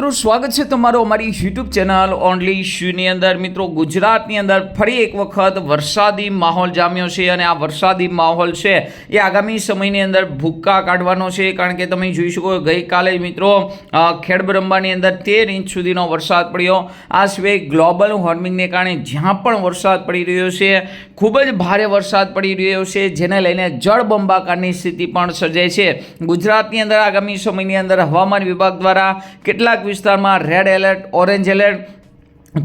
મિત્રો, સ્વાગત છે તમારું અમારી યુટ્યુબ ચેનલ ઓનલી શ્યુની અંદર. મિત્રો, ગુજરાતની અંદર ફરી એક વખત વરસાદી માહોલ જામ્યો છે અને આ વરસાદી માહોલ છે એ આગામી સમયની અંદર ભૂક્કા કાઢવાનો છે. કારણ કે તમે જોઈ શકો ગઈકાલે મિત્રો ખેડબ્રહ્માની અંદર તેર ઇંચ સુધીનો વરસાદ પડ્યો. આ સિવાય ગ્લોબલ વોર્મિંગને કારણે જ્યાં પણ વરસાદ પડી રહ્યો છે, ખૂબ જ ભારે વરસાદ પડી રહ્યો છે, જેને લઈને જળબંબાકારની સ્થિતિ પણ સર્જાય છે. ગુજરાતની અંદર આગામી સમયની અંદર હવામાન વિભાગ દ્વારા કેટલાક વિસ્તારમાં રેડ એલર્ટ ઓરેન્જ એલર્ટ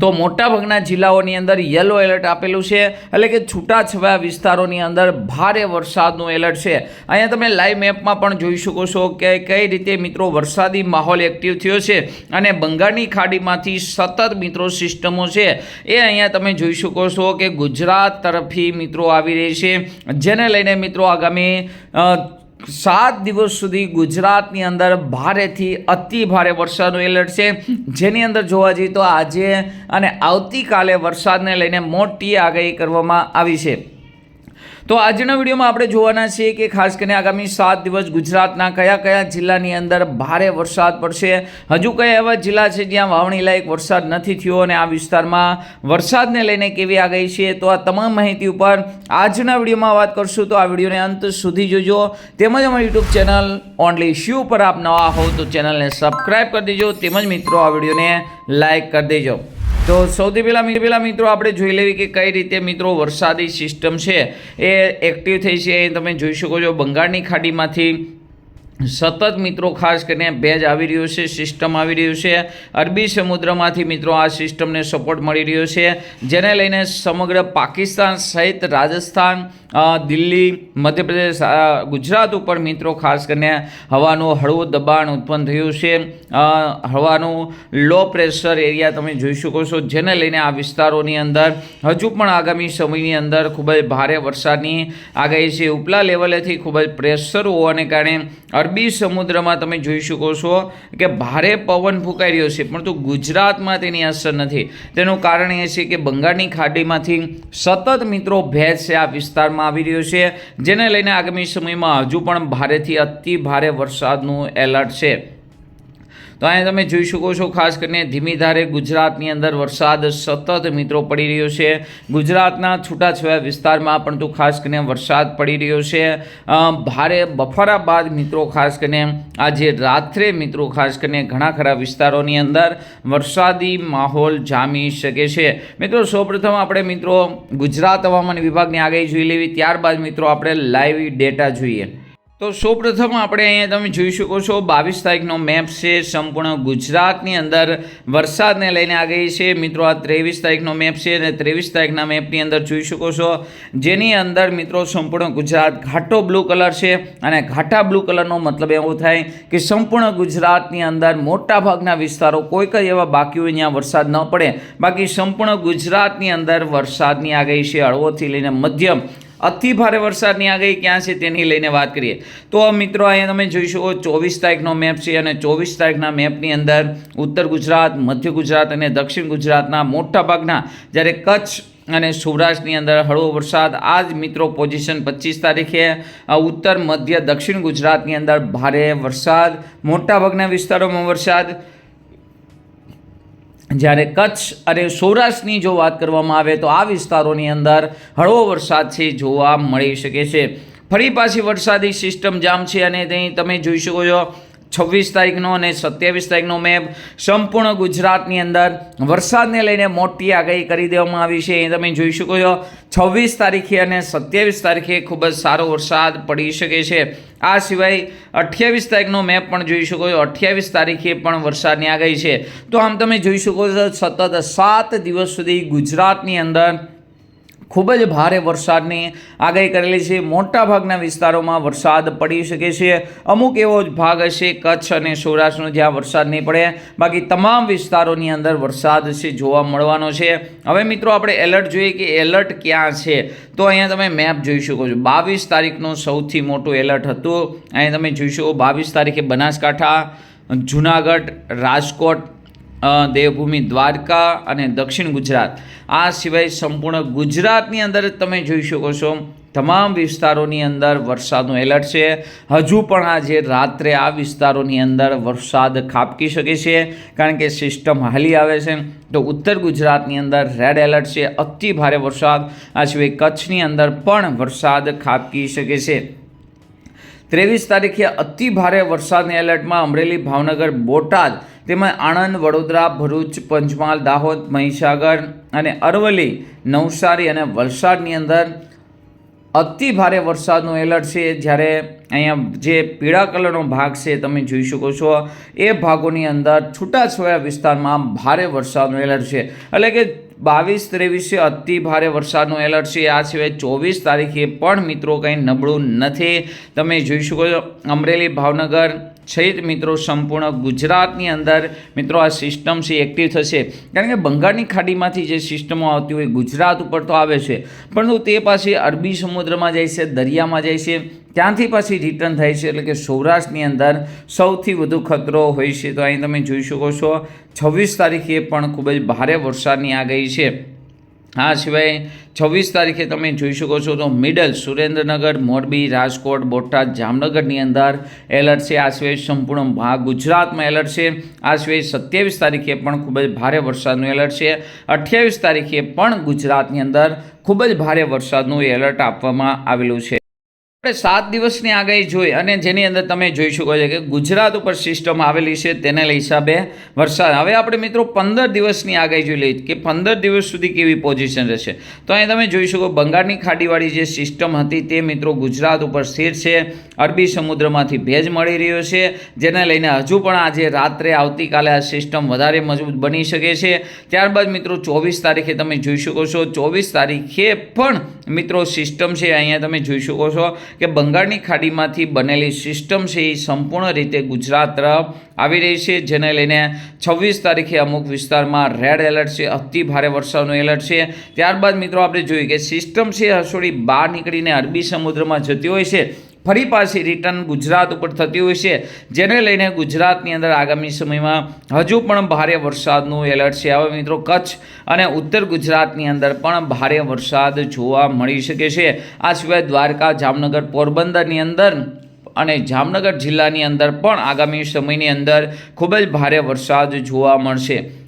તો મોટાભાગના જિલ્લાઓની અંદર યલો એલર્ટ આપેલું છે. એટલે કે છૂટાછવાયા વિસ્તારોની અંદર ભારે વરસાદનું એલર્ટ છે. અહીંયા તમે લાઈવ મેપમાં પણ જોઈ શકો છો કે કઈ રીતે મિત્રો વરસાદી માહોલ એક્ટિવ થયો છે અને બંગાળની ખાડીમાંથી સતત મિત્રો સિસ્ટમો છે. એ અહીંયા તમે જોઈ શકો છો કે ગુજરાત તરફથી મિત્રો આવી રહી છે. જેને લઈને મિત્રો આગામી સાત દિવસ સુધી ગુજરાતની અંદર ભારેથી અતિ ભારે વરસાદનું એલર્ટ છે. જેની અંદર જોવા જઈએ તો આજે અને આવતીકાલે વરસાદને લઈને મોટી આગાહી કરવામાં આવી છે. તો આજના વિડીયોમાં આપણે જોવાના છીએ કે ખાસ કરીને આગામી સાત દિવસ ગુજરાતના કયા કયા જિલ્લાની અંદર ભારે વરસાદ પડશે. હજુ કયા એવા જિલ્લા છે જ્યાં વાવણી લાયક વરસાદ નથી થયો અને આ વિસ્તારમાં વરસાદને લઈને કેવી આગાહી છે? તો આ તમામ માહિતી ઉપર આજના વિડીયોમાં વાત કરશું. તો આ વિડીયોને અંત સુધી જોજો. તેમજ અમારી યુટ્યુબ ચેનલ ઓનલી શ્યુ પર આપ નવા હોવ તો ચેનલને સબસ્ક્રાઈબ કરી દેજો. તેમજ મિત્રો, આ વિડીયોને લાઈક કરી દેજો. તો સૌથી પહેલાં પહેલાં મિત્રો આપણે જોઈ લેવી કે કઈ રીતે મિત્રો વરસાદી સિસ્ટમ છે. એ એક્ટિવ થઈ છે. તમે જોઈ શકો છો બંગાળની ખાડીમાંથી સતત મિત્રો, ખાસ કરીને ભેજ આવી રહ્યો છે, સિસ્ટમ આવી રહ્યું છે. અરબી સમુદ્રમાંથી મિત્રો, આ સિસ્ટમને સપોર્ટ મળી રહ્યો છે. જેને લઈને સમગ્ર પાકિસ્તાન સહિત રાજસ્થાન દિલ્હી, મધ્યપ્રદેશ ગુજરાત ઉપર મિત્રો, ખાસ કરીને હવાનું હળવું દબાણ ઉત્પન્ન થયું છે. હવાનું લો પ્રેશર એરિયા તમે જોઈ શકો છો. જેને લઈને આ વિસ્તારોની અંદર હજુ પણ આગામી સમયની અંદર ખૂબ જ ભારે વરસાદની આગાહી છે. ઉપલા લેવલેથી ખૂબ જ પ્રેશર હોવાને કારણે અરબી સમુદ્રમાં તમે જોઈ શકો છો કે ભારે પવન ફૂંકાઈ રહ્યો છે, પરંતુ ગુજરાતમાં તેની અસર નથી. તેનું કારણ એ છે કે બંગાળની ખાડીમાંથી સતત મિત્રો ભેજ છે આ વિસ્તારમાં આવી રહ્યો છે, જેને લઈને આગામી સમયમાં હજુ પણ ભારેથી અતિ ભારે વરસાદનું એલર્ટ છે. તો અહીંયા તમે જોઈ શકો છો, ખાસ કરીને ધીમી ધારે ગુજરાતની અંદર વરસાદ સતત મિત્રો પડી રહ્યો છે. ગુજરાતના છૂટાછવાયા વિસ્તારમાં પણ તો ખાસ કરીને વરસાદ પડી રહ્યો છે. ભારે બફારા બાદ મિત્રો ખાસ કરીને આજે રાત્રે મિત્રો ખાસ કરીને ઘણા ખરા વિસ્તારોની અંદર વરસાદી માહોલ જામી શકે છે. મિત્રો, સૌપ્રથમ આપણે મિત્રો ગુજરાત હવામાન વિભાગની આગાહી જોઈ લેવી. ત્યારબાદ મિત્રો આપણે લાઈવ ડેટા જોઈએ. તો સૌપ્રથમ આપણે અહીંયા તમે જોઈ શકો છો, બાવીસ તારીખનો મેપ છે, સંપૂર્ણ ગુજરાતની અંદર વરસાદને લઈને આ ગઈ છે. મિત્રો, આ ત્રેવીસ તારીખનો મેપ છે અને ત્રેવીસ તારીખના મેપની અંદર જોઈ શકો છો, જેની અંદર મિત્રો સંપૂર્ણ ગુજરાત ઘાટો બ્લુ કલર છે અને ઘાટા બ્લુ કલરનો મતલબ એવો થાય કે સંપૂર્ણ ગુજરાતની અંદર મોટાભાગના વિસ્તારો કોઈક જ એવા બાકી હોય જ્યાં વરસાદ ન પડે. બાકી સંપૂર્ણ ગુજરાતની અંદર વરસાદની આગાહી છે, હળવોથી લઈને મધ્યમ અતિ ભારે વરસાદની આગાહી ક્યાં છે તેની લઈને વાત કરીએ. તો મિત્રો, અહીંયા તમે જોઈ શકો ચોવીસ તારીખનો મેપ છે અને ચોવીસ તારીખના મેપની અંદર ઉત્તર ગુજરાત, મધ્ય ગુજરાત અને દક્ષિણ ગુજરાતના મોટાભાગના જ્યારે કચ્છ અને સૌરાષ્ટ્રની અંદર હળવો વરસાદ આ જ મિત્રો પોઝિશન પચીસ તારીખે ઉત્તર, મધ્ય, દક્ષિણ ગુજરાતની અંદર ભારે વરસાદ મોટાભાગના વિસ્તારોમાં વરસાદ જ્યારે કચ્છ અને સૌરાષ્ટ્રની જો વાત કરવામાં આવે તો આ વિસ્તારોની અંદર હળવો વરસાદ છે, જોવા મળી શકે છે. ફરી પાછી વરસાદી સિસ્ટમ જામ છે અને ત્યાં તમે જોઈ શકો છો છવ્વીસ તારીખનો અને સત્યાવીસ તારીખનો મેપ સંપૂર્ણ ગુજરાતની અંદર. વરસાદને લઈને મોટી આગાહી કરી દેવામાં આવી છે. એ તમે જોઈ શકો છો, છવ્વીસ તારીખે અને સત્યાવીસ તારીખે ખૂબ જ સારો વરસાદ પડી શકે છે. આ સિવાય અઠ્યાવીસ તારીખનો મેપ પણ જોઈ શકો છો. અઠ્યાવીસ તારીખે પણ વરસાદની આગાહી છે. તો આમ તમે જોઈ શકો છો, સતત સાત દિવસ સુધી ગુજરાતની અંદર ખૂબ જ ભારે વરસાદની આગાહી કરેલી છે. મોટાભાગના વિસ્તારોમાં વરસાદ પડી શકે છે. અમુક એવો જ ભાગ હશે, કચ્છ અને સૌરાષ્ટ્રનો, જ્યાં વરસાદ નહીં પડે. બાકી તમામ વિસ્તારોની અંદર વરસાદ છે, જોવા મળવાનો છે. હવે મિત્રો આપણે એલર્ટ જોઈએ કે એલર્ટ ક્યાં છે? તો અહીંયા તમે મેપ જોઈ શકો છો. બાવીસ તારીખનું સૌથી મોટું એલર્ટ હતું. અહીંયા તમે જોઈ શકો, બાવીસ તારીખે બનાસકાંઠા, જુનાગઢ, રાજકોટ દેવભૂમિ દ્વારકા અને દક્ષિણ ગુજરાત. આ સિવાય સંપૂર્ણ ગુજરાતની અંદર તમે જોઈ શકો છો. તમામ વિસ્તારોની અંદર વરસાદનું એલર્ટ છે. હજુ પણ આજે રાત્રે આ વિસ્તારોની અંદર વરસાદ ખાબકી શકે છે, કારણ કે સિસ્ટમ હાલી આવે છે. તો ઉત્તર ગુજરાતની અંદર રેડ એલર્ટ છે. અતિ ભારે વરસાદ. આ સિવાય કચ્છની અંદર પણ વરસાદ ખાબકી શકે છે. ત્રેવીસ તારીખે અતિ ભારે વરસાદની એલર્ટમાં અમરેલી ભાવનગર બોટાદ તેમજ આણંદ, વડોદરા, ભરૂચ, પંચમહાલ, દાહોદ, મહીસાગર અને અરવલ્લી, નવસારી અને વલસાડની અંદર અતિ ભારે વરસાદનું એલર્ટ છે. જ્યારે અહીંયા જે પીળા કલરનો ભાગ છે, તમે જોઈ શકો છો, એ ભાગોની અંદર છૂટાછવાયા વિસ્તારમાં ભારે વરસાદનું એલર્ટ છે. એટલે કે બાવીસ, ત્રેવીસે અતિ ભારે વરસાદનું એલર્ટ છે. આ સિવાય ચોવીસ તારીખે પણ મિત્રો કંઈ નબળું નથી. તમે જોઈ શકો છો, અમરેલી, ભાવનગર સહિત મિત્રો સંપૂર્ણ ગુજરાતની અંદર મિત્રો આ સિસ્ટમ છે એક્ટિવ થશે. કારણ કે બંગાળની ખાડીમાંથી જે સિસ્ટમો આવતી હોય ગુજરાત ઉપર તો આવે છે. પરંતુ તે પાછી અરબી સમુદ્રમાં જાય છે, દરિયામાં જાય છે. ત્યાંથી પાછી રિટર્ન થાય છે એટલે કે સૌરાષ્ટ્રની અંદર સૌથી વધુ ખતરો હોય છે. તો અહીં તમે જોઈ શકો છો છવ્વીસ તારીખે પણ ખૂબ જ ભારે વરસાદની આગાહી છે. આ સિવાય છવ્વીસ તારીખે તમે જોઈ શકો છો તો મિડલ સુરેન્દ્રનગર, મોરબી, રાજકોટ, બોટાદ, જામનગરની અંદર એલર્ટ છે. આ સિવાય સંપૂર્ણ ભાગ ગુજરાતમાં એલર્ટ છે. આ સિવાય સત્યાવીસ તારીખે પણ ખૂબ જ ભારે વરસાદનું એલર્ટ છે. અઠ્યાવીસ તારીખે પણ ગુજરાતની અંદર ખૂબ જ ભારે વરસાદનું એલર્ટ આપવામાં આવેલું છે. આપણે સાત દિવસની આગાહી જોઈ અને જેની અંદર તમે જોઈ શકો છો કે ગુજરાત ઉપર સિસ્ટમ આવેલી છે તેને હિસાબે વરસાદ. હવે આપણે મિત્રો પંદર દિવસની આગાહી જોઈ લઈએ કે પંદર દિવસ સુધી કેવી પોઝિશન રહેશે. તો અહીં તમે જોઈ શકો બંગાળની ખાડીવાળી જે સિસ્ટમ હતી તે મિત્રો ગુજરાત ઉપર સ્થિર છે. અરબી સમુદ્રમાંથી ભેજ મળી રહ્યો છે. જેને લઈને હજુ પણ આજે રાત્રે આવતીકાલે આ સિસ્ટમ વધારે મજબૂત બની શકે છે. ત્યારબાદ મિત્રો ચોવીસ તારીખે તમે જોઈ શકો છો. ચોવીસ તારીખે પણ મિત્રો સિસ્ટમ છે. અહીંયા તમે જોઈ શકો છો કે બંગાળની ખાડીમાંથી બનેલી સિસ્ટમ છે એ સંપૂર્ણ રીતે ગુજરાત તરફ આવી રહી છે, જેને લઈને છવ્વીસ તારીખે અમુક વિસ્તારમાં રેડ એલર્ટ છે, અતિ ભારે વરસાદનું એલર્ટ છે. ત્યારબાદ મિત્રો આપણે જોઈએ કે સિસ્ટમ છે હસોડી બહાર નીકળીને અરબી સમુદ્રમાં જતી હોય છે. ફરી પાછી રિટર્ન ગુજરાત ઉપર થતી હોય છે. જેને લઈને ગુજરાતની અંદર આગામી સમયમાં હજુ પણ ભારે વરસાદનું એલર્ટ છે. હવે મિત્રો, કચ્છ અને ઉત્તર ગુજરાતની અંદર પણ ભારે વરસાદ જોવા મળી શકે છે. આ સિવાય દ્વારકા, જામનગર, પોરબંદરની અંદર અને જામનગર જિલ્લાની અંદર પણ આગામી સમયની અંદર ખૂબ જ ભારે વરસાદ જોવા મળશે.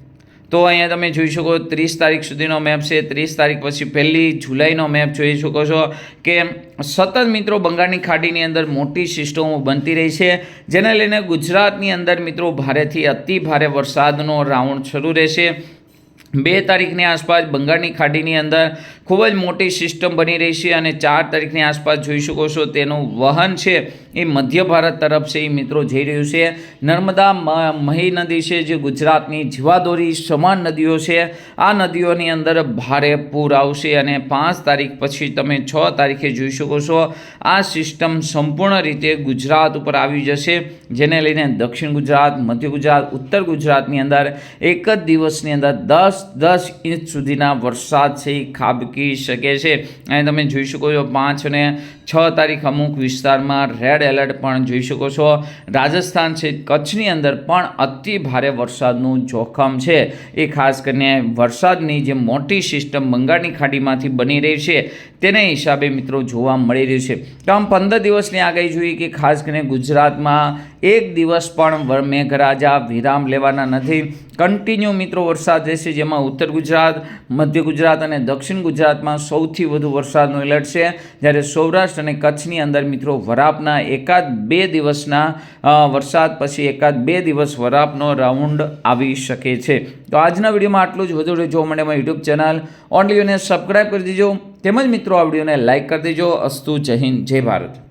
તો અહીંયા તમે જોઈ શકો ત્રીસ તારીખ સુધીનો મેપ છે. ત્રીસ તારીખ પછી પહેલી જુલાઈનો મેપ જોઈ શકો છો કે સતત મિત્રો બંગાળની ખાડીની અંદર મોટી સિસ્ટમો બનતી રહી છે. જેને લઈને ગુજરાતની અંદર મિત્રો ભારેથી અતિ ભારે વરસાદનો રાઉન્ડ શરૂ રહેશે. બે તારીખની આસપાસ બંગાળની ખાડીની અંદર ખૂબ જ મોટી સિસ્ટમ બની રહી છે અને ચાર તારીખની આસપાસ જોઈ શકો છો તેનું વહન છે એ મધ્ય ભારત તરફ છે એ મિત્રો જઈ રહ્યું છે. નર્મદા મહી નદી છે જે ગુજરાતની જીવાદોરી સમાન નદીઓ છે. આ નદીઓની અંદર ભારે પૂર આવશે અને પાંચ તારીખ પછી તમે છ તારીખે જોઈ શકો છો આ સિસ્ટમ સંપૂર્ણ રીતે ગુજરાત ઉપર આવી જશે. જેને લઈને દક્ષિણ ગુજરાત, મધ્ય ગુજરાત, ઉત્તર ગુજરાતની અંદર એક જ દિવસની અંદર દસ દસ ઇંચ સુધીના વરસાદ છે એ ખાબકી શકે છે. અને તમે જોઈ શકો છો પાંચ અને છ તારીખ અમુક વિસ્તારમાં રેડ એલર્ટ પણ જોઈ શકો છો. રાજસ્થાન છે, કચ્છની અંદર પણ અતિ ભારે વરસાદનું જોખમ છે. એ ખાસ કરીને વરસાદની જે મોટી સિસ્ટમ બંગાળની ખાડીમાંથી બની રહી છે, તેને હિસાબે મિત્રો જોવા મળી રહ્યું છે. તો આમ પંદર દિવસની આગાહી જોઈએ કે ખાસ કરીને ગુજરાતમાં એક દિવસ પણ મેઘરાજા વિરામ લેવાના નથી. કન્ટિન્યુ મિત્રો, વરસાદ રહેશે, જેમાં ઉત્તર ગુજરાત, મધ્ય ગુજરાત અને દક્ષિણ ગુજરાતમાં સૌથી વધુ વરસાદનું એલર્ટ છે. જ્યારે સૌરાષ્ટ્ર અને કચ્છની અંદર મિત્રો, વરાપના એકાદ બે દિવસના વરસાદ પછી એકાદ બે દિવસ વરાપનો રાઉન્ડ આવી શકે છે. તો આજના વિડીયોમાં આટલું જ. વધુ જોવા મળે યુટ્યુબ ચેનલ ઓનલી અને સબસ્ક્રાઈબ કરી દેજો. તેમજ મિત્રો, આ વિડીયોને લાઇક કરી દેજો. અસ્તુ જય હિન્દ, જય ભારત.